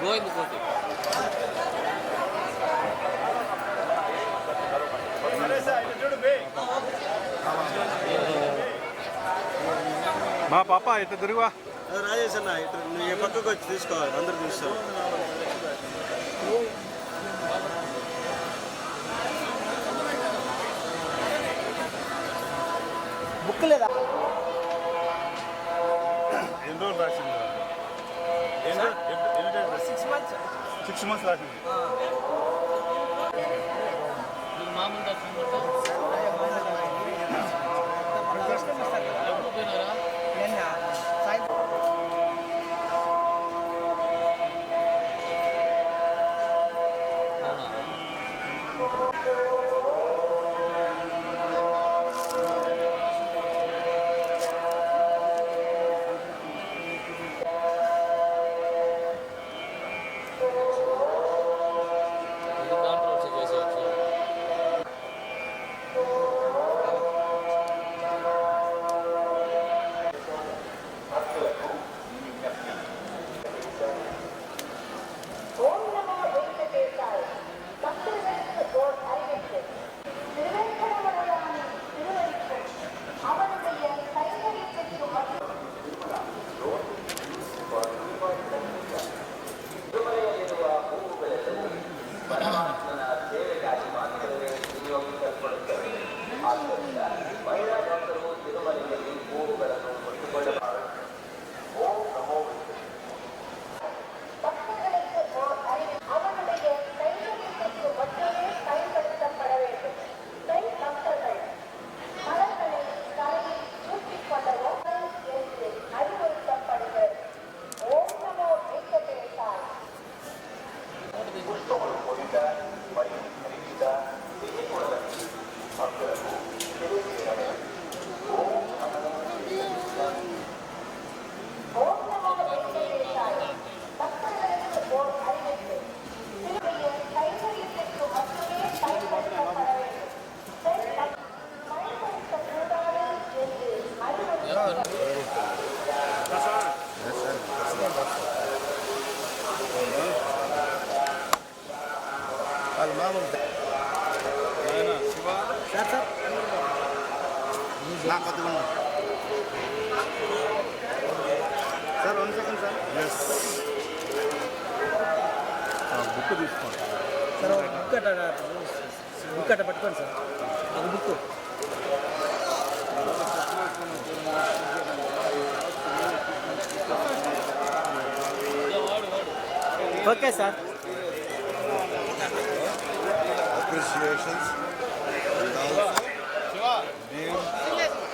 గోవింద్ కోటి మా పాప ఇటు తిరుగువా రాజేష్ అన్న ఇటు నువ్వు ఈ పక్కకు వచ్చి తీసుకోవాలి అందరు చూస్తారు. బుక్ లేదా? సిక్స్ మంత్స్ రాసింది మామూలు దర్శనం కొట్టాం ఎప్పుడు పోయినారా అవునా sir one second sir book తీసుకోండి. సార్ ఒక బుక్ బుక్ అట్ట పట్టుకోండి సార్ ఒక book okay sir appreciations and also name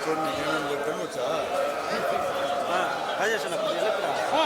కొన్ని నేను చెప్పాను వచ్చా రాజేష్ అన్న కొద్దిగా చెప్పురా.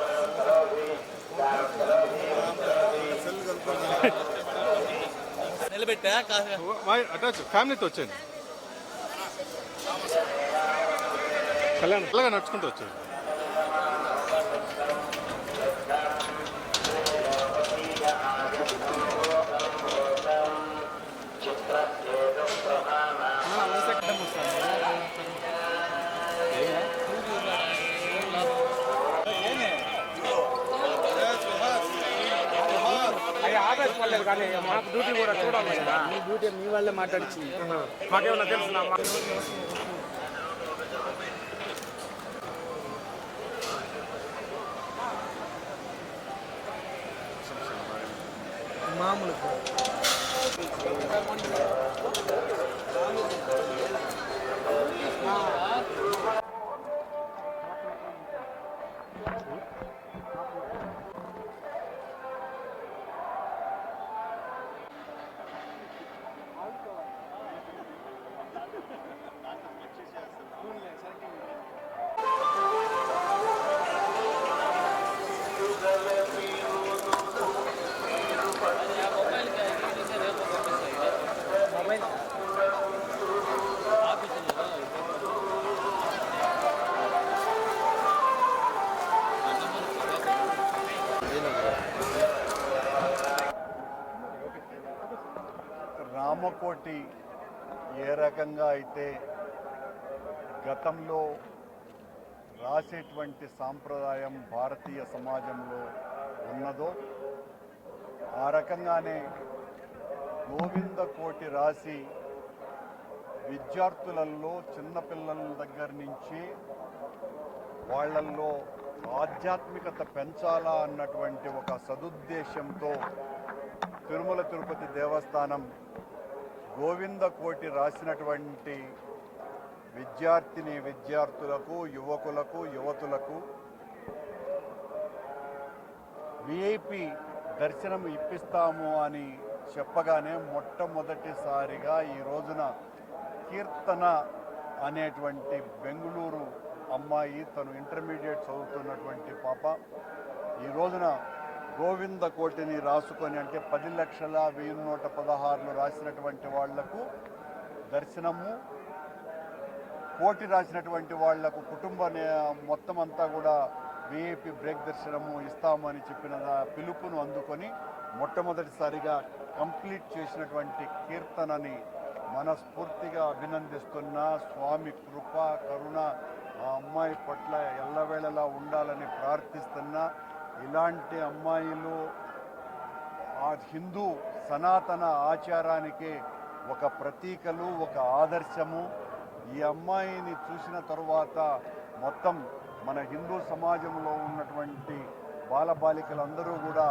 నిలబెట్టా అటాచ్ ఫ్యామిలీతో వచ్చాను కళ్యాణ్ అలాగా నడుచుకుంటూ వచ్చాను మాట్లాడారు కానీ మాకు డ్యూటీ కూడా చూడాలి కదా. మీ డ్యూటీ మీ వాళ్ళే మాట్లాడించింది మాకేమన్నా తెలుసు మామూలు రామకోటి ఏ రకంగా అయితే గతంలో రాసేటువంటి సాంప్రదాయం భారతీయ సమాజంలో ఉన్నదో ఆ రకంగానే గోవింద కోటి రాసి విద్యార్థులలో చిన్నపిల్లల దగ్గర నుంచి వాళ్ళల్లో ఆధ్యాత్మికత పెంచాలా అన్నటువంటి ఒక సదుద్దేశంతో తిరుమల తిరుపతి దేవస్థానం గోవింద కోటి రాసినటువంటి విద్యార్థిని విద్యార్థులకు యువకులకు యువతులకు విఐపి దర్శనం ఇప్పిస్తాము అని చెప్పగానే మొట్టమొదటిసారిగా ఈ రోజున కీర్తన అనేటువంటి బెంగళూరు అమ్మాయి తను ఇంటర్మీడియట్ చదువుతున్నటువంటి పాప. ఈ రోజున గోవింద కోటిని రాసుకొని అంటే పది లక్షల వెయ్యి నూట పదహారులు రాసినటువంటి వాళ్ళకు దర్శనము కోటి రాసినటువంటి వాళ్ళకు కుటుంబ మొత్తం అంతా కూడా విఐపి బ్రేక్ దర్శనము ఇస్తామని చెప్పిన పిలుపును అందుకొని మొట్టమొదటిసారిగా కంప్లీట్ చేసినటువంటి కీర్తనని మనస్ఫూర్తిగా అభినందిస్తున్న స్వామి కృప కరుణ ఆ అమ్మాయి పట్ల ఎల్లవేళలా ఉండాలని ప్రార్థిస్తున్నా ఇలాంటి అమ్మాయిలు ఆ హిందూ సనాతన ఆచారానికి ఒక ప్రతీకలు ఒక ఆదర్శము. ఈ అమ్మాయిని చూసిన తరువాత మొత్తం మన హిందూ సమాజంలో ఉన్నటువంటి బాలబాలికలందరూ కూడా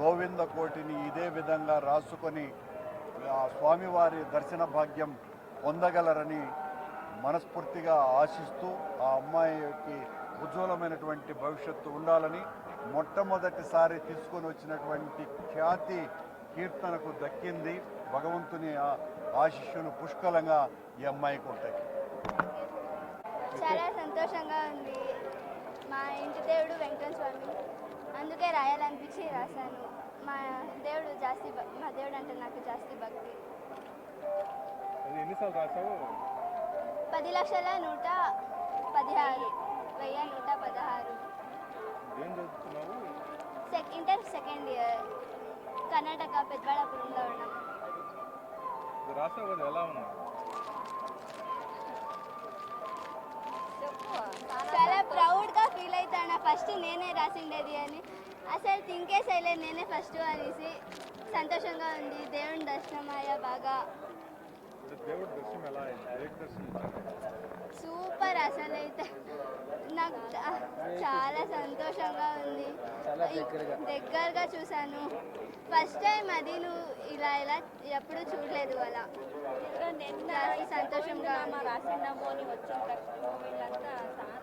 గోవింద కోటిని ఇదే విధంగా రాసుకొని ఆ స్వామివారి దర్శన భాగ్యం పొందగలరని మనస్ఫూర్తిగా ఆశిస్తూ ఆ అమ్మాయికి ఉజ్వలమైనటువంటి భవిష్యత్తు ఉండాలని మొట్టమొదటిసారి తీసుకొని వచ్చినటువంటి ఖ్యాతి కీర్తనకు దక్కింది. భగవంతుని ఆ- ఆశీస్సులు పుష్కలంగా ఈ అమ్మాయికి ఉంటాయి చాలా సంతోషంగా ఉంది. మా ఇంటి దేవుడు వెంకటేశ్వర స్వామి అందుకే రాయాలనిపించి రాశాను. మా దేవుడు జాస్తి మా దేవుడు అంటే నాకు జాస్తి భక్తి. పది లక్షల నూట పదిహారు. వెయ్యి నూట పదహారు. ఏం చదువుతున్నావు? ఇంటర్ సెకండ్ ఇయర్ కర్ణాటక పెద్దవాడపురంలో ఉన్నాం ఇది రాసావు కదా ఎలా ఉన్నా చాలా ప్రౌడ్గా ఫీల్ అవుతాను? ఫస్ట్ నేనే రాసిండేది అని. అసలు థింకే చేయలేదు నేనే ఫస్ట్ అనేసి సంతోషంగా ఉంది దేవుని దర్శనం అయ్యా బాగా. సూపర్ అసలు అయితే చాలా సంతోషంగా ఉంది. దగ్గరగా. చూశాను. ఫస్ట్ టైం అది నువ్వు ఇలా ఇలా ఎప్పుడు చూడలేదు అలా. సంతోషంగా వచ్చిన వీళ్ళంతా చాలా